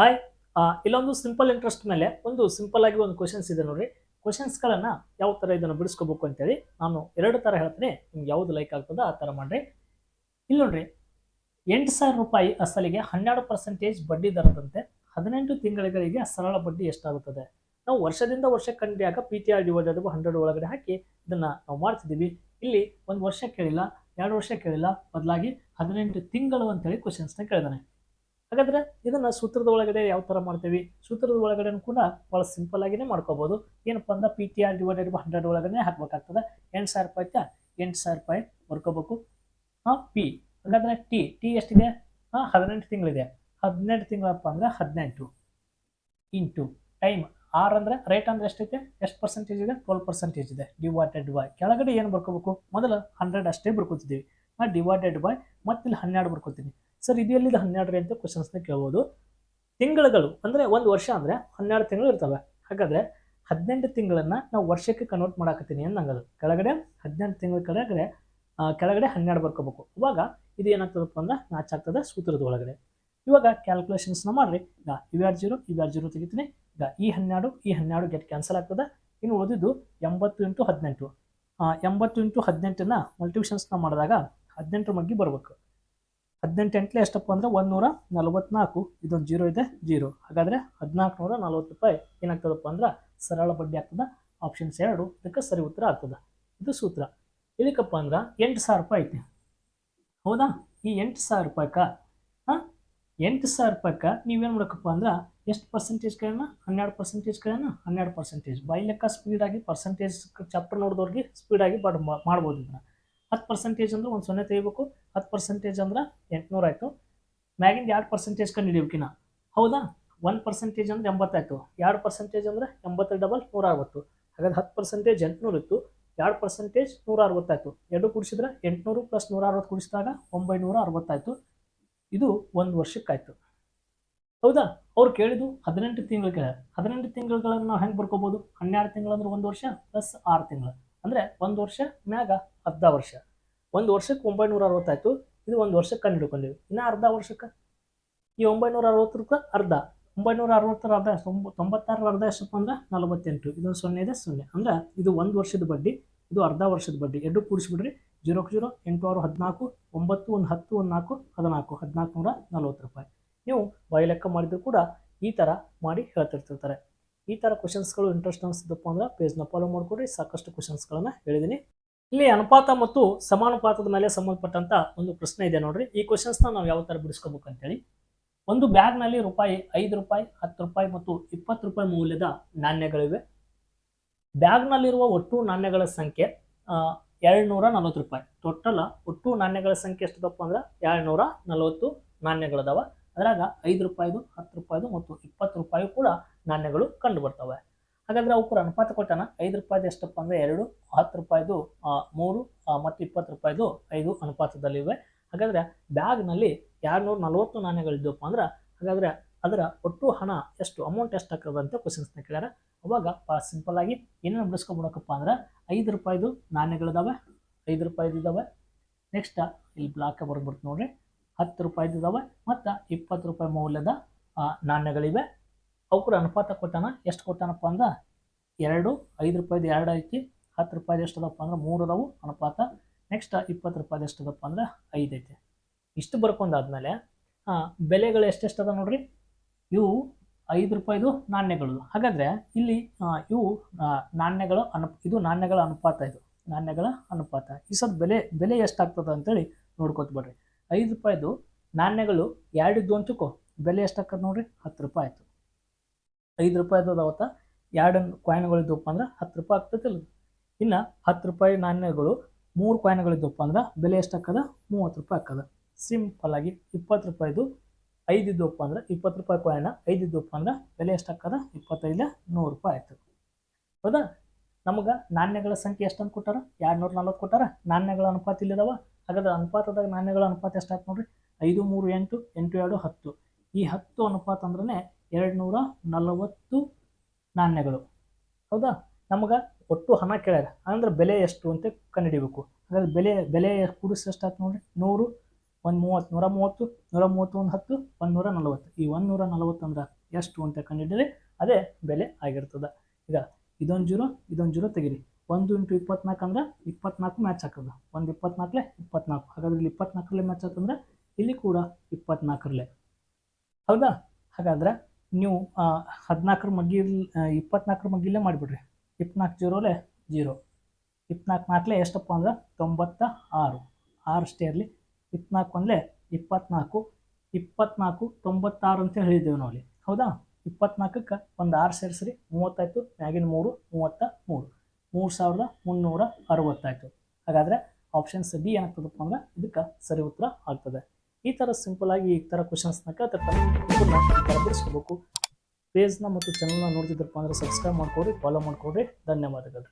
Hi ಇಲ್ಲೊಂದು simple interest ಮೇಲೆ ಒಂದು ಸಿಂಪಲ್ ಆಗಿ ಒಂದು ಕ್ವಶನ್ಸ್ ಇದೆ ನೋಡ್ರಿ. ಕ್ವಶನ್ಸ್ಗಳನ್ನ ಯಾವ ಥರ ಇದನ್ನು ಬಿಡಿಸ್ಕೋಬೇಕು ಅಂತೇಳಿ ನಾನು ಎರಡು ಥರ ಹೇಳ್ತೇನೆ. ನಿಮ್ಗೆ ಯಾವ್ದು ಲೈಕ್ ಆಗ್ತದೆ ಆ ಥರ ಮಾಡ್ರಿ. ಇಲ್ಲ ನೋಡ್ರಿ. ಎಂಟು ಸಾವಿರ ರೂಪಾಯಿ ಅಸಲಿಗೆ ಹನ್ನೆರಡು ಪರ್ಸೆಂಟೇಜ್ ಬಡ್ಡಿ ದರದಂತೆ ಹದಿನೆಂಟು ತಿಂಗಳಿಗೆ ಸರಳ ಬಡ್ಡಿ ಎಷ್ಟಾಗುತ್ತದೆ? ನಾವು ವರ್ಷದಿಂದ ವರ್ಷ ಕಂಡಿಯಾಗ P T R D divided hundred ಒಳಗಡೆ ಹಾಕಿ ಇದನ್ನ ನಾವು ಮಾಡ್ತಿದ್ದೀವಿ. ಇಲ್ಲಿ ಒಂದು ವರ್ಷ ಕೇಳಿಲ್ಲ, ಎರಡು ವರ್ಷ ಕೇಳಿಲ್ಲ, ಬದಲಾಗಿ ಹದಿನೆಂಟು ತಿಂಗಳು ಅಂತೇಳಿ ಕ್ವಶನ್ಸ್ನ ಕೇಳಿದಾನೆ. ಹಾಗಾದ್ರೆ ಇದನ್ನ ಸೂತ್ರದ ಒಳಗಡೆ ಯಾವ ಥರ ಮಾಡ್ತೀವಿ? ಸೂತ್ರದ ಒಳಗಡೆ ಕೂಡ ಭಾಳ ಸಿಂಪಲ್ ಆಗಿನೇ ಮಾಡ್ಕೋಬಹುದು ಏನಪ್ಪ ಅಂದ್ರೆ P T R divided by hundred ಒಳಗಡೆ ಹಾಕ್ಬೇಕಾಗ್ತದೆ. ಎಂಟು ಸಾವಿರ ರೂಪಾಯಿ ಆಯ್ತಾ? ಎಂಟು ಸಾವಿರ ರೂಪಾಯಿ ಬರ್ಕೋಬೇಕು ಹಾಂ ಪಿ ಹಾಗಾದ್ರೆ ಟಿ ಟಿ ಎಷ್ಟಿದೆ? ಹಾಂ, ಹದಿನೆಂಟು ತಿಂಗಳಿದೆ. ಹದಿನೆಂಟು ತಿಂಗಳಪ್ಪ ಅಂದ್ರೆ ಹದಿನೆಂಟು ಇಂಟು ಟೈಮ್ ಆರ್ ಅಂದ್ರೆ ರೇಟ್ ಅಂದ್ರೆ ಎಷ್ಟೈತೆ? ಎಷ್ಟು ಪರ್ಸೆಂಟೇಜ್ ಇದೆ? ಟ್ವೆಲ್ ಪರ್ಸೆಂಟೇಜ್ ಇದೆ. ಡಿವೈಡೆಡ್ ಬೈ ಕೆಳಗಡೆ ಏನು ಬರ್ಕೋಬೇಕು? ಮೊದಲು ಹಂಡ್ರೆಡ್ ಅಷ್ಟೇ ಬರ್ಕೋತಿದ್ದೀವಿ. ಆ ಡಿವೈಡೆಡ್ ಬೈ ಮತ್ತೆ ಇಲ್ಲಿ ಹನ್ನೆರಡು ಬರ್ಕೋತೀನಿ. ಸರ್, ಇದು ಎಲ್ಲಿದೆ? ಹನ್ನೆರಡು ಅಂತ ಕ್ವಶನ್ಸ್ನ ಕೇಳ್ಬೋದು. ತಿಂಗಳುಗಳು, ಅಂದರೆ ಒಂದು ವರ್ಷ ಅಂದರೆ ಹನ್ನೆರಡು ತಿಂಗಳು ಇರ್ತವೆ. ಹಾಗಾದರೆ ಹದಿನೆಂಟು ತಿಂಗಳನ್ನು ನಾವು ವರ್ಷಕ್ಕೆ ಕನ್ವರ್ಟ್ ಮಾಡಾಕತ್ತೀನಿ ಅನ್ನಂಗದು. ಕೆಳಗಡೆ ಹದಿನೆಂಟು ತಿಂಗಳ ಕೆಳಗಡೆ ಕೆಳಗಡೆ ಹನ್ನೆರಡು ಬರ್ಕೋಬೇಕು. ಇವಾಗ ಇದು ಏನಾಗ್ತದಪ್ಪ ಅಂದ್ರೆ ಮ್ಯಾಚ್ ಆಗ್ತದೆ ಸೂತ್ರದ ಒಳಗಡೆ. ಇವಾಗ ಕ್ಯಾಲ್ಕುಲೇಷನ್ಸ್ನ ಮಾಡ್ರಿ. ಈಗ ಇವ್ಯಾರು ಜೀರೋ ಇವ್ಯಾರು ಜೀರೋ ತೆಗಿತೀನಿ. ಈಗ ಈ ಹನ್ನೆರಡು ಈ ಹನ್ನೆರಡು ಗೆಟ್ ಕ್ಯಾನ್ಸಲ್ ಆಗ್ತದೆ. ಇನ್ನು ಉಳಿದಿದ್ದು ಎಂಬತ್ತು ಇಂಟು ಹದಿನೆಂಟು. ಎಂಬತ್ತು ಇಂಟು ಹದಿನೆಂಟನ್ನು ಮಲ್ಟಿವಿಷನ್ಸ್ನ ಮಾಡಿದಾಗ ಹದಿನೆಂಟು ಮಗ್ಗಿ ಬರ್ಬೇಕು. ಹದಿನೆಂಟು ಎಂಟ್ಲೆ ಎಷ್ಟಪ್ಪ ಅಂದ್ರೆ ಒಂದೂರ ನಲವತ್ನಾಲ್ಕು ಇದೊಂದು ಜೀರೋ ಇದೆ ಜೀರೋ ಹಾಗಾದರೆ ಹದಿನಾಲ್ಕು ನೂರ ನಲ್ವತ್ತು ರೂಪಾಯಿ ಏನಾಗ್ತದಪ್ಪ ಅಂದ್ರೆ ಸರಳ ಬಡ್ಡಿ ಆಗ್ತದೆ. ಆಪ್ಷನ್ಸ್ ಎರಡು, ಇದಕ್ಕೆ ಸರಿ ಉತ್ತರ ಆಗ್ತದೆ. ಇದು ಸೂತ್ರ. ಇದಕ್ಕಪ್ಪ ಅಂದ್ರೆ ಎಂಟು ಸಾವಿರ ರೂಪಾಯಿ ಐತೆ. ಹೌದಾ? ಈ ಎಂಟು ಸಾವಿರ ರೂಪಾಯಿಕ ಹಾಂ? ಎಂಟು ಸಾವಿರ ರೂಪಾಯಿಕ ನೀವೇನು ಮಾಡಬೇಕಪ್ಪ ಅಂದ್ರೆ ಎಷ್ಟು ಪರ್ಸೆಂಟೇಜ್ ಕಳೆಯೋಣ ಹನ್ನೆರಡು ಪರ್ಸೆಂಟೇಜ್ ಕಳೆಯೋಣ ಹನ್ನೆರಡು ಪರ್ಸೆಂಟೇಜ್ ಬೈ ಲೆಕ್ಕ ಸ್ಪೀಡಾಗಿ ಪರ್ಸೆಂಟೇಜ್ ಚಾಪ್ಟರ್ ನೋಡಿದವ್ರಿಗೆ ಸ್ಪೀಡಾಗಿ ಬಡ್ ಮಾಡ್ಬೋದು ಇದನ್ನ. ಹತ್ತು ಪರ್ಸೆಂಟೇಜ್ ಅಂದ್ರೆ ಒಂದು ಸೊನ್ನೆ ತೆಗಿಬೇಕು. ಹತ್ತು ಪರ್ಸೆಂಟೇಜ್ ಅಂದ್ರೆ ಎಂಟುನೂರು ಆಯಿತು. ಮ್ಯಾಗಿಂದ ಎರಡು ಪರ್ಸೆಂಟೇಜ್ ಕಂಡು ಹಿಡಿಯೋಕಿನ ಹೌದಾ? ಒನ್ ಪರ್ಸೆಂಟೇಜ್ ಅಂದ್ರೆ ಎಂಬತ್ತಾಯ್ತು ಎರಡು ಪರ್ಸೆಂಟೇಜ್ ಅಂದ್ರೆ ಎಂಬತ್ತು ಡಬಲ್ ನೂರ ಅರವತ್ತು. ಹಾಗಾದ್ರೆ ಹತ್ತು ಪರ್ಸೆಂಟೇಜ್ ಎಂಟುನೂರು ಇತ್ತು. ಎರಡು ಪರ್ಸೆಂಟೇಜ್ ನೂರ ಅರವತ್ತಾಯ್ತು ಎರಡು ಕುಡಿಸಿದ್ರೆ ಎಂಟುನೂರು ಪ್ಲಸ್ ನೂರ ಅರವತ್ತು ಕುಡಿಸಿದಾಗ ಒಂಬೈನೂರ ಅರವತ್ತಾಯ್ತು ಇದು ಒಂದು ವರ್ಷಕ್ಕಾಯ್ತು. ಹೌದಾ? ಅವ್ರು ಕೇಳಿದ್ದು ಹದಿನೆಂಟು ತಿಂಗಳು ಹದಿನೆಂಟು ತಿಂಗಳುಗಳನ್ನು ನಾವು ಹೆಂಗೆ ಬರ್ಕೋಬೋದು? ಹನ್ನೆರಡು ತಿಂಗಳು ಅಂದ್ರೆ ಒಂದು ವರ್ಷ, ಪ್ಲಸ್ ಆರು ತಿಂಗಳು. ಅಂದರೆ ಒಂದು ವರ್ಷ ಮ್ಯಾಗ ಅರ್ಧ ವರ್ಷ. ಒಂದು ವರ್ಷಕ್ಕೆ ಒಂಬೈನೂರ ಅರವತ್ತಾಯ್ತು ಇದು ಒಂದು ವರ್ಷಕ್ಕೆ ಕಂಡು ಹಿಡ್ಕೊಂಡಿವಿ. ಇನ್ನು ಅರ್ಧ ವರ್ಷಕ್ಕೆ? ಈ ಒಂಬೈನೂರ ರೂಪಾಯಿ ಅರ್ಧ. ಒಂಬೈನೂರ ಅರವತ್ತರ ಅರ್ಧ ತೊಂಬ ತೊಂಬತ್ತಾರರ ಅರ್ಧ ಎಷ್ಟಪ್ಪ ಅಂದ್ರೆ ನಲವತ್ತೆಂಟು. ಇದೊಂದು ಸೊನ್ನೆ ಇದೆ, ಸೊನ್ನೆ. ಅಂದ್ರೆ ಇದು ಒಂದು ವರ್ಷದ ಬಡ್ಡಿ, ಇದು ಅರ್ಧ ವರ್ಷದ ಬಡ್ಡಿ. ಎರಡು ಕೂಡಿಸ್ಬಿಡ್ರಿ. ಜೀರೋಕ್ಕೆ ಜೀರೋ ಎಂಟು ಆರು ಹದಿನಾಲ್ಕು, ಒಂಬತ್ತು ಒಂದು ಹತ್ತು ಒಂದು ನಾಲ್ಕು, ಹದಿನಾಲ್ಕು. ಹದಿನಾಲ್ಕು ನೂರ ನಲ್ವತ್ತು ರೂಪಾಯಿ ನೀವು ಬಾಯಿ ಲೆಕ್ಕ ಮಾಡಿದ್ರು ಕೂಡ ಈ ಥರ ಮಾಡಿ ಹೇಳ್ತಿರ್ತಿರ್ತಾರೆ. ಈ ಥರ ಕ್ವಶನ್ಸ್ಗಳು ಇಂಟ್ರೆಸ್ಟ್ ಅನಿಸಿದಪ್ಪ ಅಂದ್ರೆ ಪೇಜ್ನ ಫಾಲೋ ಮಾಡಿಕೊಡ್ರಿ, ಸಾಕಷ್ಟು ಕ್ವಶನ್ಸ್ಗಳನ್ನು ಹೇಳಿದ್ದೀನಿ ಇಲ್ಲಿ ಅನುಪಾತ ಮತ್ತು ಸಮಾನುಪಾತದ ಮೇಲೆ ಸಂಬಂಧಪಟ್ಟಂತ ಒಂದು ಪ್ರಶ್ನೆ ಇದೆ ನೋಡ್ರಿ. ಈ ಕ್ವಶನ್ಸ್ನ ನಾವು ಯಾವ ಥರ ಬಿಡಿಸ್ಕೋಬೇಕು ಅಂತೇಳಿ ಒಂದು ಬ್ಯಾಗ್ನಲ್ಲಿ ರೂಪಾಯಿ ಐದು ರೂಪಾಯಿ, ಹತ್ತು ರೂಪಾಯಿ ಮತ್ತು ಇಪ್ಪತ್ತು ರೂಪಾಯಿ ಮೌಲ್ಯದ ನಾಣ್ಯಗಳಿವೆ. ಬ್ಯಾಗ್ನಲ್ಲಿರುವ ಒಟ್ಟು ನಾಣ್ಯಗಳ ಸಂಖ್ಯೆ ಎರಡು ನೂರ ನಲ್ವತ್ತು ರೂಪಾಯಿ. ಟೋಟಲ್ ಒಟ್ಟು ನಾಣ್ಯಗಳ ಸಂಖ್ಯೆ ಎಷ್ಟದಪ್ಪ ಅಂದ್ರೆ ಎರಡು ನೂರ ನಲವತ್ತು ನಾಣ್ಯಗಳದಾವ. ಅದ್ರಾಗ ಐದು ರೂಪಾಯಿದು, ಹತ್ತು ರೂಪಾಯಿದು ಮತ್ತು ಇಪ್ಪತ್ತು ರೂಪಾಯಿ ಕೂಡ ನಾಣ್ಯಗಳು ಕಂಡು ಬರ್ತವೆ. ಹಾಗಾದ್ರೆ ಕೂಡ ಅನುಪಾತ ಕೊಟ್ಟಾನ? ಐದು ರೂಪಾಯಿದು ಎಷ್ಟಪ್ಪ ಅಂದ್ರೆ ಎರಡು, ಹತ್ತು ರೂಪಾಯಿದು ಮೂರು ಮತ್ತು ಇಪ್ಪತ್ತು ರೂಪಾಯಿದು ಐದು ಅನುಪಾತದಲ್ಲಿವೆ. ಹಾಗಾದ್ರೆ ಬ್ಯಾಗ್ನಲ್ಲಿ ಎರಡ್ನೂರ ನಲ್ವತ್ತು ನಾಣ್ಯಗಳಿದ್ದಪ್ಪ ಅಂದ್ರೆ, ಹಾಗಾದ್ರೆ ಅದರ ಒಟ್ಟು ಹಣ ಎಷ್ಟು ಅಮೌಂಟ್ ಎಷ್ಟು ಆಗ್ತದೆ ಅಂತ ಕ್ವಶನ್ಸ್ನ ಕೇಳ್ಯಾರ. ಅವಾಗ ಸಿಂಪಲ್ ಆಗಿ ಏನೇನು ಬಿಡಿಸ್ಕೊಬಿಡಕಪ್ಪ ಅಂದ್ರೆ, ಐದು ರೂಪಾಯಿದು ನಾಣ್ಯಗಳಿದಾವೆ, ಐದು ರೂಪಾಯಿದು ಇದ್ದಾವೆ ನೆಕ್ಸ್ಟ್ ಇಲ್ಲಿ ಬ್ಲಾಕ್ ಬರ್ಬಿಡ್ತು ನೋಡ್ರಿ. ಹತ್ತು ರೂಪಾಯಿದು ಇದಾವೆ ಮತ್ತು ಇಪ್ಪತ್ತು ರೂಪಾಯಿ ಮೌಲ್ಯದ ನಾಣ್ಯಗಳಿವೆ. ಅವ್ರ ಅನುಪಾತ ಕೊಟ್ಟಾನ, ಎಷ್ಟು ಕೊಟ್ಟಾನಪ್ಪ ಅಂದ್ರೆ ಎರಡು, ಐದು ರೂಪಾಯಿದು ಎರಡು ಐತಿ, ಹತ್ತು ರೂಪಾಯಿದು ಎಷ್ಟು ಅದಪ್ಪ ಅಂದ್ರೆ ಮೂರು ಅದಾವು ಅನುಪಾತ. ನೆಕ್ಸ್ಟ್ ಇಪ್ಪತ್ತು ರೂಪಾಯಿದು ಎಷ್ಟು ಅದಪ್ಪ ಅಂದ್ರೆ ಐದು ಐತಿ. ಇಷ್ಟು ಬರ್ಕೊಂಡಾದ್ಮೇಲೆ ಬೆಲೆಗಳು ಎಷ್ಟೆಷ್ಟು ನೋಡ್ರಿ? ಇವು ಐದು ರೂಪಾಯಿದು ನಾಣ್ಯಗಳು ಹಾಗಾದ್ರೆ ಇಲ್ಲಿ ಇವು ನಾಣ್ಯಗಳ ಅನು, ಇದು ನಾಣ್ಯಗಳ ಅನುಪಾತ ಇದು. ನಾಣ್ಯಗಳ ಅನುಪಾತ. ಈ ಸದ್ ಬೆಲೆ ಬೆಲೆ ಎಷ್ಟಾಗ್ತದೆ ಅಂತೇಳಿ ನೋಡ್ಕೊತ ಬಿಡ್ರಿ. ಐದು ರೂಪಾಯಿದು ನಾಣ್ಯಗಳು ಎರಡಿದ್ದು ಅಂಚುಕೋ ಬೆಲೆ ಎಷ್ಟಾಗ್ತದೆ ನೋಡ್ರಿ? ಹತ್ತು ರೂಪಾಯಿ ಆಯಿತು. ಐದು ರೂಪಾಯಿದು ಅದಾವತ್ತ ಎರಡು ಕಾಯಿನ್ಗಳಿದ್ದಪ್ಪ ಅಂದ್ರೆ ಹತ್ತು ರೂಪಾಯಿ ಆಗ್ತೈತಿಲ್ಲ ಇನ್ನು ಹತ್ತು ರೂಪಾಯಿ ನಾಣ್ಯಗಳು, ಮೂರು ಕಾಯಿನ್ಗಳಿದ್ದಪ್ಪ ಅಂದ್ರೆ ಬೆಲೆ ಎಷ್ಟಾಗ್ತದ ಮೂವತ್ತು ರೂಪಾಯಿ ಹಾಕದ. ಸಿಂಪಲ್ ಆಗಿ ಇಪ್ಪತ್ತು ರೂಪಾಯಿದು ಐದು ಇದ್ದಪ್ಪ ಅಂದ್ರೆ ಇಪ್ಪತ್ತು ರೂಪಾಯಿ ಕಾಯಿನ ಐದು ಇದ್ದಪ್ಪ ಅಂದ್ರೆ ಬೆಲೆ ಎಷ್ಟಾಗ್ತದ ಇಪ್ಪತ್ತೈದು ನೂರು ರೂಪಾಯಿ ಆಯ್ತು. ಹೌದಾ? ನಮಗೆ ನಾಣ್ಯಗಳ ಸಂಖ್ಯೆ ಎಷ್ಟು ಅಂತ ಕೊಟ್ಟಾರ? ಎರಡು ನೂರ ನಲ್ವತ್ತು ಕೊಟ್ಟಾರ? ನಾಣ್ಯಗಳ ಅನುಪಾತ ಇಲ್ಲಿದಾವ ಹಾಗಾದ್ರೆ ಅನುಪಾತದಾಗ ನಾಣ್ಯಗಳ ಅನುಪಾತ ಎಷ್ಟಾಯ್ತು ನೋಡ್ರಿ? ಐದು, ಮೂರು, ಎಂಟು ಎಂಟು, ಎರಡು, ಹತ್ತು. ಈ ಹತ್ತು ಅನುಪಾತ ಅಂದ್ರೆ ಎರಡು ನೂರ ನಲವತ್ತು ನಾಣ್ಯಗಳು. ಹೌದಾ? ನಮಗೆ ಒಟ್ಟು ಹಣ ಕೇಳ್ಯಾರ. ಅಂದ್ರೆ ಬೆಲೆ ಎಷ್ಟು ಅಂತ ಕಂಡುಹಿಡಿಬೇಕು. ಹಾಗಾದ್ರೆ ಬೆಲೆ ಬೆಲೆ ಕೂಡಿಸಿ ಎಷ್ಟಾಯ್ತು ನೋಡ್ರಿ? ನೂರು, ಒಂದು ಮೂವತ್ತು, ನೂರ ಮೂವತ್ತು ನೂರ ಮೂವತ್ತು, ಒಂದು ಹತ್ತು, ಒಂದು ನೂರ ನಲವತ್ತು. ಈ ಒಂದು ನೂರ ನಲವತ್ತು ಅಂದ್ರೆ ಎಷ್ಟು ಅಂತ ಕಂಡುಹಿಡಿದ್ರೆ ಅದೇ ಬೆಲೆ ಆಗಿರ್ತದೆ. ಈಗ ಇದೊಂದು ಜೀರೋ ಇದೊಂದು ಜೀರೋ ತೆಗೀರಿ. ಒಂದು ಇಂಟು ಇಪ್ಪತ್ನಾಲ್ಕು ಅಂದ್ರೆ ಇಪ್ಪತ್ನಾಲ್ಕು ಮ್ಯಾಚ್ ಹಾಕೋದು. ಒಂದು ಇಪ್ಪತ್ನಾಲ್ಕಲೆ ಇಪ್ಪತ್ನಾಲ್ಕು. ಹಾಗಾದ್ರೆ ಇಲ್ಲಿ ಇಪ್ಪತ್ನಾಲ್ಕರಲ್ಲೇ ಮ್ಯಾಚ್ ಹಾಕಂದ್ರೆ ಇಲ್ಲಿ ಕೂಡ ಇಪ್ಪತ್ನಾಲ್ಕರಲ್ಲೇ. ಹೌದಾ? ಹಾಗಾದ್ರೆ ನೀವು ಹದಿನಾಲ್ಕರ ಮಗ್ಗಿಲ್ ಇಪ್ಪತ್ನಾಲ್ಕರ ಮಗ್ಗಿಲ್ಲೇ ಮಾಡಿಬಿಡ್ರಿ. ಇಪ್ಪತ್ನಾಲ್ಕು ಜೀರೋಲೆ ಜೀರೋ. ಇಪ್ಪತ್ನಾಲ್ಕು ನಾಲ್ಕಲೆ ಎಷ್ಟಪ್ಪ ಅಂದ್ರೆ ತೊಂಬತ್ತ ಆರು. ಆರು ಅಷ್ಟೇ ಇರಲಿ. ಇಪ್ಪತ್ನಾಲ್ಕು ಒಂದಲೇ ಇಪ್ಪತ್ನಾಲ್ಕು. ಇಪ್ಪತ್ನಾಲ್ಕು ತೊಂಬತ್ತಾರು ಅಂತ ಹೇಳಿದ್ದೇವೆ ನಾವು ಅಲ್ಲಿ. ಹೌದಾ? ಇಪ್ಪತ್ನಾಲ್ಕಕ್ಕೆ ಒಂದು ಆರು ಸೇರಿಸ್ರಿ. ಮೂವತ್ತಾಯ್ತು. ಮ್ಯಾಗಿನ ಮೂರು, ಮೂವತ್ತ ಮೂರು. ಮೂರು ಸಾವಿರದ ಮುನ್ನೂರ ಅರವತ್ತಾಯಿತು. ಹಾಗಾದರೆ ಆಪ್ಷನ್ಸ್ ಡಿ ಏನಾಗ್ತದಪ್ಪ ಅಂದ್ರೆ ಇದಕ್ಕೆ ಸರಿ ಉತ್ತರ ಆಗ್ತದೆ. ಈ ಥರ ಸಿಂಪಲ್ ಆಗಿ ಈ ಥರ ಕ್ವಶನ್ಸ್ನ ಕೇಳ್ತಿರ್ತಾರೆ. ಪೇಜ್ನ ಮತ್ತು ಚಾನಲ್ನ ನೋಡ್ತಿದ್ರಪ್ಪ ಅಂದ್ರೆ ಸಬ್ಸ್ಕ್ರೈಬ್ ಮಾಡ್ಕೊಡ್ರಿ ಫಾಲೋ ಮಾಡ್ಕೊಡ್ರಿ ಧನ್ಯವಾದಗಳು.